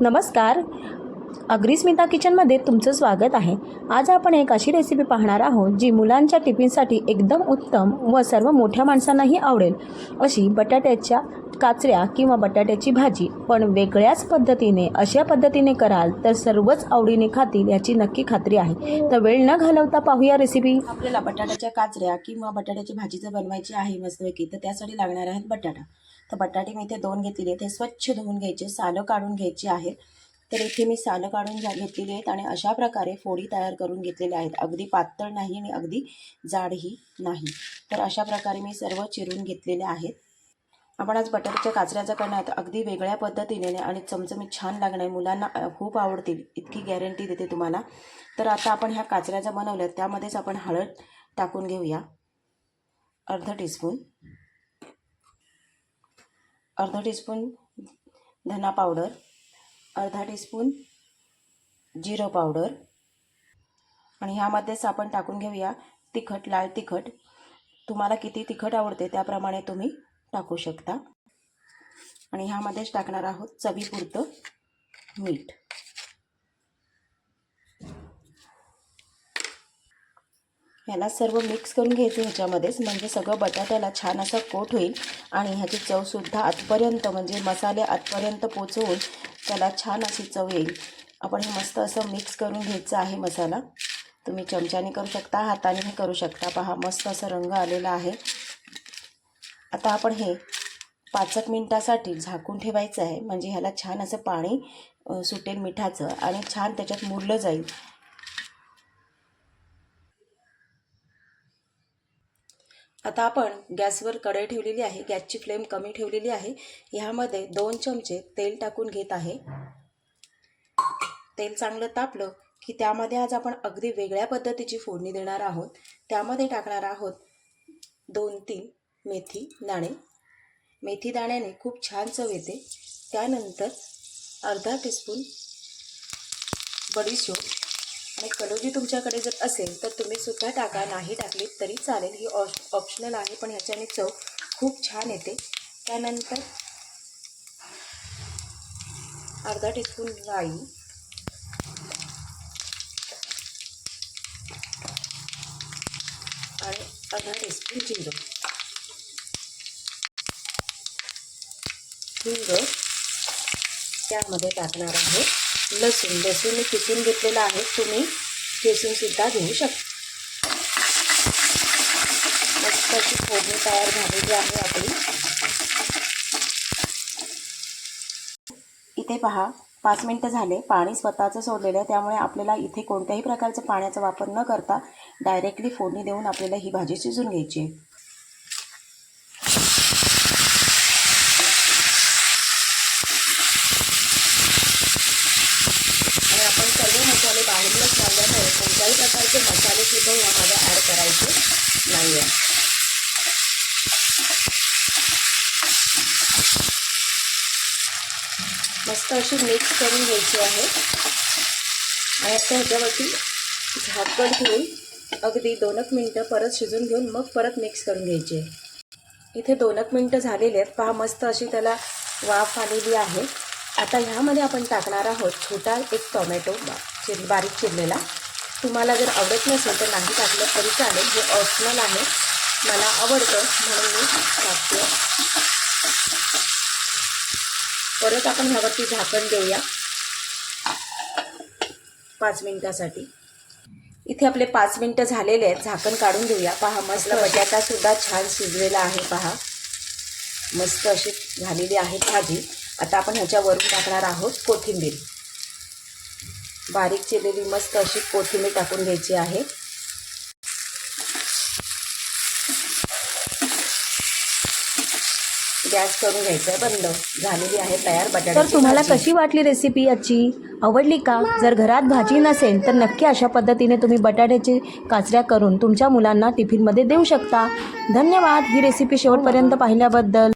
नमस्कार. अग्रिस्मिता किचनमध्ये तुमचं स्वागत आहे. आज आपण एक अशी रेसिपी पाहणार आहोत जी मुलांच्या टिफिनसाठी एकदम उत्तम व सर्व मोठ्या माणसांनाही आवडेल. अशी बटाट्याच्या काचऱ्या किंवा बटाट्याची भाजी पण वेगळ्याच पद्धतीने अशा पद्धतीने कराल तर सर्वच आवडीने खातील याची नक्की खात्री आहे. तर वेळ न घालवता पाहूया रेसिपी आपल्याला बटाट्याच्या काचऱ्या किंवा बटाट्याची भाजी जर बनवायची आहे मस्तपैकी तर त्यासाठी लागणार आहेत बटाटा. तर बटाटे मी इथे दोन घेतलेले ते स्वच्छ धुवून घ्यायचे सालं काढून घ्यायची आहेत. तर इथे मी सालं काढून घेतलेली आहेत आणि अशा प्रकारे फोडी तयार करून घेतलेल्या आहेत. अगदी पातळ नाही आणि अगदी जाडही नाही. तर अशा प्रकारे मी सर्व चिरून घेतलेले आहेत. आपण आज बटरच्या काचऱ्याचं करणार तर अगदी वेगळ्या पद्धतीने आणि चमचमीत छान लागणार. मुलांना खूप आवडतील. इतकी गॅरंटी देते तुम्हाला. तर आता आपण ह्या काचऱ्या ज्या बनवल्या त्यामध्येच आपण हळद टाकून घेऊया. अर्धा टीस्पून अर्धा टीस्पून धना पावडर अर्धा टीस्पून जिरं पावडर आणि ह्यामध्येच आपण टाकून घेऊया तिखट लाल तिखट. तुम्हाला किती तिखट आवडते त्याप्रमाणे तुम्ही टाकू शकता. आणि ह्यामध्येच टाकणार आहोत चवीपुरतं मीठ. ह्याला सर्व मिक्स करून घ्यायचं ह्याच्यामध्येच म्हणजे सगळं बटाट्याला छान असं कोट होईल आणि ह्याची चवसुद्धा आतपर्यंत म्हणजे मसाले आतपर्यंत पोचवून त्याला छान अशी चव येईल. आपण हे मस्त असं मिक्स करून घ्यायचं आहे मसाला. तुम्ही चमच्याने करू शकता हाताने करू शकता. पहा मस्त असं रंग आलेला आहे. आता आपण हे पाच एक मिनटासाठी झाकून ठेवायचं आहे. म्हणजे ह्याला छान असं पाणी सुटेल मिठाचं आणि छान त्याच्यात मुरलं जाईल. आता आपण गॅसवर कढई ठेवलेली आहे गॅसची फ्लेम कमी ठेवलेली आहे. ह्यामध्ये दोन चमचे तेल टाकून घेत आहे. तेल चांगलं तापलं की त्यामध्ये आज आपण अगदी वेगळ्या पद्धतीची फोडणी देणार आहोत. त्यामध्ये टाकणार आहोत दोन तीन मेथी दाणे. मेथी दाण्याने खूप छान चव येते. त्यानंतर अर्धा टीस्पून बडीशोप आणि कडोजी तुमच्याकडे जर असेल तर तुम्ही सुद्धा टाका. नाही टाकली तरी चालेल. ही ऑश ऑप्शनल आहे पण ह्याच्याने चव खूप छान येते. त्यानंतर अर्धा टीस्पून राई. आणि अर्धा टीस्पून जिरं हिंग त्यामध्ये टाकणार आहे लसूण. लसूण मी किसून घेतलेला आहे. तुम्ही किसूनसुद्धा घेऊ शकता. मस्त अशी फोडणी तयार झालेली आहे आपली. इथे पहा पाच मिनटं झाले. पाणी स्वतःचं सोडलेलं आहे. त्यामुळे आपल्याला इथे कोणत्याही प्रकारचं पाण्याचा वापर न करता डायरेक्टली फोडणी देऊन आपल्याला ही भाजी शिजून घ्यायची आहे. आणि आपण सर्व मसाले बाहेरूनच लावल्यामुळे कोणत्याही प्रकारचे मसाले सुद्धा यामध्ये ॲड करायचे नाही आहे मस्त अशी मिक्स करून घ्यायची आहे. आणि आता ह्याच्यावरती झाकण ठेवून अगदी दोन एक मिनटं परत शिजून घेऊन मग परत मिक्स करून घ्यायची आहे. इथे दोन एक मिनटं झालेली आहेत. पहा मस्त अशी त्याला वाफ आलेली आहे. आता ह्यामध्ये आपण टाकणार आहोत छोटा एक टोमॅटो चिर बारीक चिरलेला. तुम्हाला जर आवडत नसेल तर नाही टाकलं तरी चालेल. हे ऑप्शनल आहे. मला आवडतं म्हणून मी टाकते. परत आपण ह्यावरती झाकण देऊया. पाच मिनिटासाठी. इथे आपले पाच मिनटं झालेले आहेत. झाकण काढून घेऊया पहा मस्त बटाटा सुद्धा छान शिजलेला आहे. पहा. मस्त अशी झालेली आहे भाजी. आता आपण ह्याच्यावरून टाकणार आहोत कोथिंबीर. बारीक चिरलेली मस्त अशी कोथिंबीर टाकून घ्यायची आहे. गॅस करून घ्यायचा आहे बंद. झालेली आहे तयार तर बटाट्याची तुम्हाला. कशी वाटली रेसिपी याची आवडली का? जर घरात भाजी नसेल तर नक्की अशा पद्धतीने तुम्ही बटाट्याची काचऱ्या करून तुमच्या मुलांना टिफिनमध्ये देऊ शकता. धन्यवाद. ही रेसिपी शेवटपर्यंत पाहिल्याबद्दल.